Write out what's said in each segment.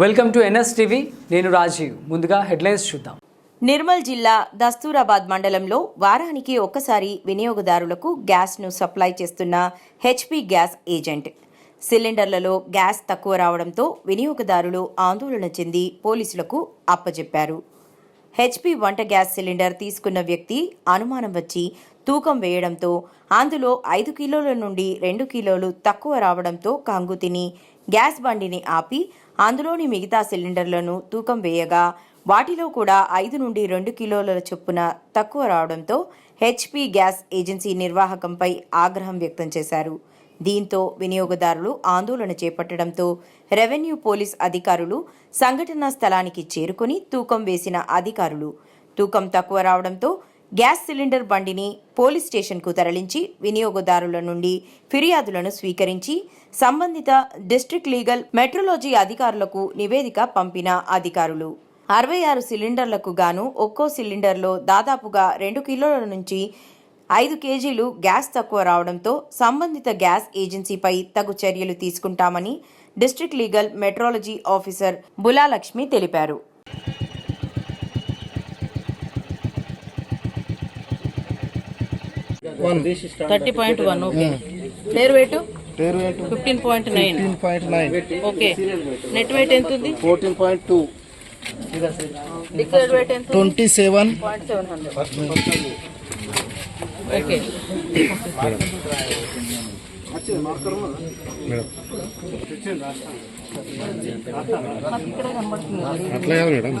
Welcome to NS TV. నేను రాజీవ్. ముందుగా headlines చూద్దాం. నిర్మల్ జిల్లా దస్తూరాబాద్ మండలంలో వారానికి ఒక్కసారి వినియోగదారులకు గ్యాస్ను సప్లై చేస్తున్న హెచ్పి గ్యాస్ ఏజెంట్. సిలిండర్లలో గ్యాస్ తక్కువ రావడంతో వినియోగదారులు ఆందోళన చెంది పోలీసులకు అప్పజెప్పారు. హెచ్పి వంట గ్యాస్ సిలిండర్ తీసుకున్న వ్యక్తి అనుమానం వచ్చి తూకం వేయడంతో అందులో ఐదు కిలోల నుండి రెండు కిలోలు తక్కువ రావడంతో కంగు తిని గ్యాస్ బండిని ఆపి అందులోని మిగతా సిలిండర్లను తూకం వేయగా వాటిలో కూడా ఐదు నుండి రెండు కిలోల చొప్పున తక్కువ రావడంతో హెచ్పి గ్యాస్ ఏజెన్సీ నిర్వాహకంపై ఆగ్రహం వ్యక్తం చేశారు. దీంతో వినియోగదారులు ఆందోళన చేపట్టడంతో రెవెన్యూ పోలీస్ అధికారులు సంఘటనా స్థలానికి చేరుకుని తూకం వేసిన అధికారులు తూకం తక్కువ రావడంతో గ్యాస్ సిలిండర్ బండిని పోలీస్ స్టేషన్కు తరలించి వినియోగదారుల నుండి ఫిర్యాదులను స్వీకరించి సంబంధిత డిస్ట్రిక్ట్ లీగల్ మెట్రోలజీ అధికారులకు నివేదిక పంపిన అధికారులు. అరవై ఆరు సిలిండర్లకు గాను ఒక్కో సిలిండర్లో దాదాపుగా రెండు కిలోల నుంచి ఐదు కేజీలు గ్యాస్ తక్కువ రావడంతో సంబంధిత గ్యాస్ ఏజెన్సీపై తగు చర్యలు తీసుకుంటామని district legal metrology officer Bulalakshmi తెలిపారు. థర్టీ పాయింట్ వన్ ఓకే పేరు వెయిట్ పేరు ఏంటి fifteen point nine point nine okay net weight ఎంత ఉంది ఫోర్టీన్ పాయింట్ టూ వెయిట్ ఎంత twenty seven point seven hundred okay అట్లా కాదు మేడం.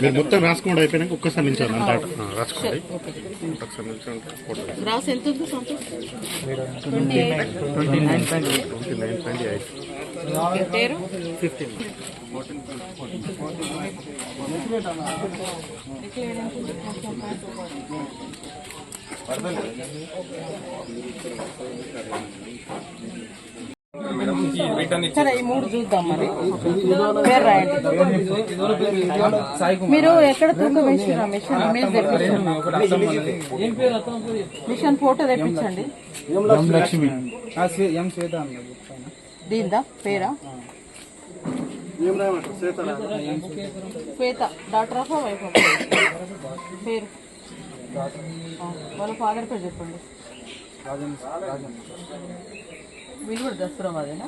మీరు మొత్తం రాసుకోండి అయిపోయినాక ఒక్కసారి నిల్చోండి అంత రాసుకోండి. ఒకసారి నిల్చోండి మరి. పేరు రాయండి. మీరు ఎక్కడ తూకం వేసిరా మిషన్ ఇమేజ్ తెప్పించండి. మిషన్ ఫోటో తెప్పించండి. దీందా? పేరా? శ్వేత. Doctor of wife. పేరు. వాళ్ళ ఫాదర్ పేరు చెప్పండి. మీరు కూడా దసరం అదేనా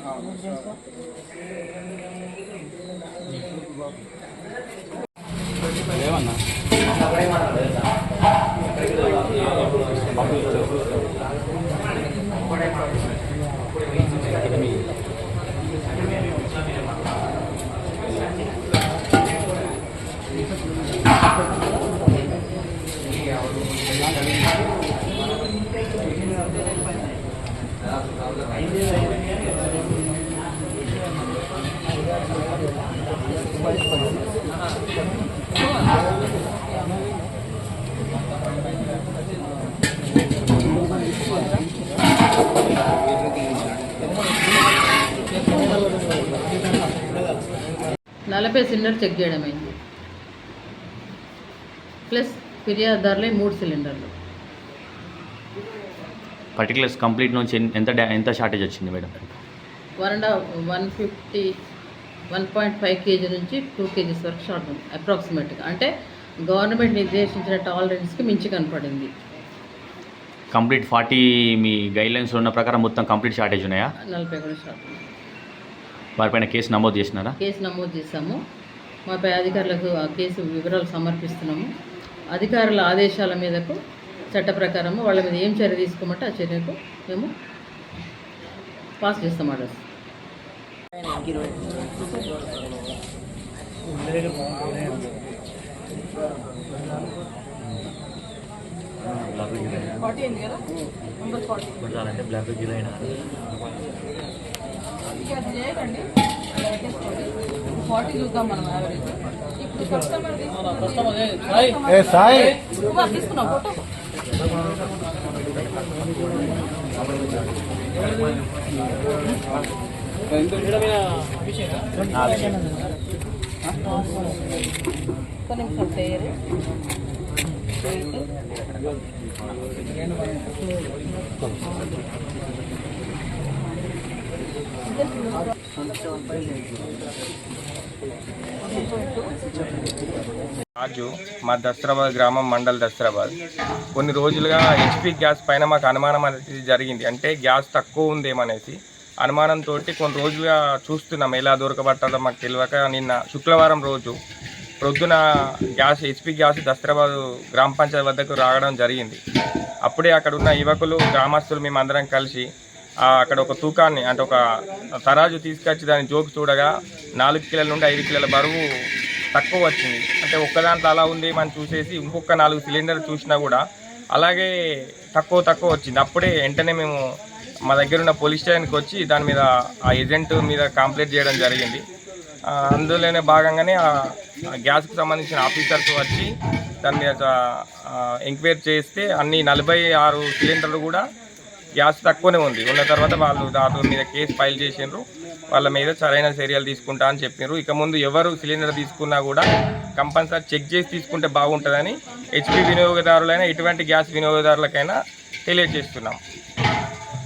నలభై సిలిండర్ చెక్ చేయడం అయింది. ప్లస్ ఫిర్యాదుదారులే మూడు సిలిండర్లు. పర్టికులర్స్ కంప్లీట్ నుంచి ఎంత ఎంత షార్టేజ్ వచ్చింది madam? One and one fifty one point five KG నుంచి టూ కేజీస్ వరకు షార్ట్ ఉంది అప్రాక్సిమేట్గా అంటే గవర్నమెంట్ నిర్దేశించిన టాలరెన్స్కి మించి కనపడింది. కంప్లీట్ ఫార్టీ మీ గైడ్లైన్స్ ఉన్న ప్రకారం మొత్తం కంప్లీట్ షార్టేజ్ ఉన్నాయా? నలభై కూడా షార్ట్ వారిపైన కేసు నమోదు చేసినారా? కేసు నమోదు చేశాము. మా పై అధికారులకు ఆ కేసు వివరాలు సమర్పిస్తున్నాము. అధికారుల ఆదేశాల మీదకు చట్ట ప్రకారము వాళ్ళ మీద ఏం చర్య తీసుకోమంటే ఆ చర్యకు మేము పాస్ చేస్తాం ఆర్డర్స్ ఫార్టీ అయింది ఫార్టీ ఏ సాయి. తీసుకున్నావు రాజు మా దసరాబాద్ గ్రామం మండల్ దసరాబాద్ కొన్ని రోజులుగా హెచ్పి గ్యాస్ పైన మాకు అనుమానం అనేది జరిగింది. అంటే గ్యాస్ తక్కువ ఉందేమనేసి అనుమానంతో కొన్ని రోజులుగా చూస్తున్నాం. ఎలా దొరకబట్టాలో మాకు తెలియక నిన్న శుక్రవారం రోజు ప్రొద్దున గ్యాస్ హెచ్పి గ్యాస్ దస్త్రాబాద్ గ్రామ పంచాయతీ వద్దకు రావడం జరిగింది. అప్పుడే అక్కడ ఉన్న యువకులు గ్రామస్తులు మేమందరం కలిసి అక్కడ ఒక తూకాన్ని అంటే ఒక తరాజు తీసుకొచ్చి దాన్ని జోకి చూడగా నాలుగు కిలోల నుండి ఐదు కిలోల బరువు తక్కువ వచ్చింది. అంటే ఒక్కదాంట్లో అలా ఉంది మనం చూసేసి ఇంకొక నాలుగు సిలిండర్ చూసినా కూడా అలాగే తక్కువ తక్కువ వచ్చింది. అప్పుడే వెంటనే మేము మా దగ్గర ఉన్న పోలీస్ స్టేషన్కి వచ్చి దాని మీద ఆ ఏజెంట్ మీద కంప్లైంట్ చేయడం జరిగింది. అందులోనే భాగంగానే ఆ గ్యాస్కి సంబంధించిన ఆఫీసర్స్ వచ్చి దాని మీద ఎంక్వైరీ చేస్తే అన్ని నలభై ఆరు సిలిండర్లు కూడా గ్యాస్ తక్కువనే ఉంది. ఉన్న తర్వాత వాళ్ళు దాని మీద కేసు ఫైల్ చేసిండ్రు. వాళ్ళ మీద సరైన చర్యలు తీసుకుంటా అని చెప్పినారు ఇక ముందు ఎవరు సిలిండర్ తీసుకున్నా కూడా కంపల్సరీ చెక్ చేసి తీసుకుంటే బాగుంటుందని హెచ్పి వినియోగదారులైనా ఎటువంటి గ్యాస్ వినియోగదారులకైనా తెలియజేస్తున్నాం.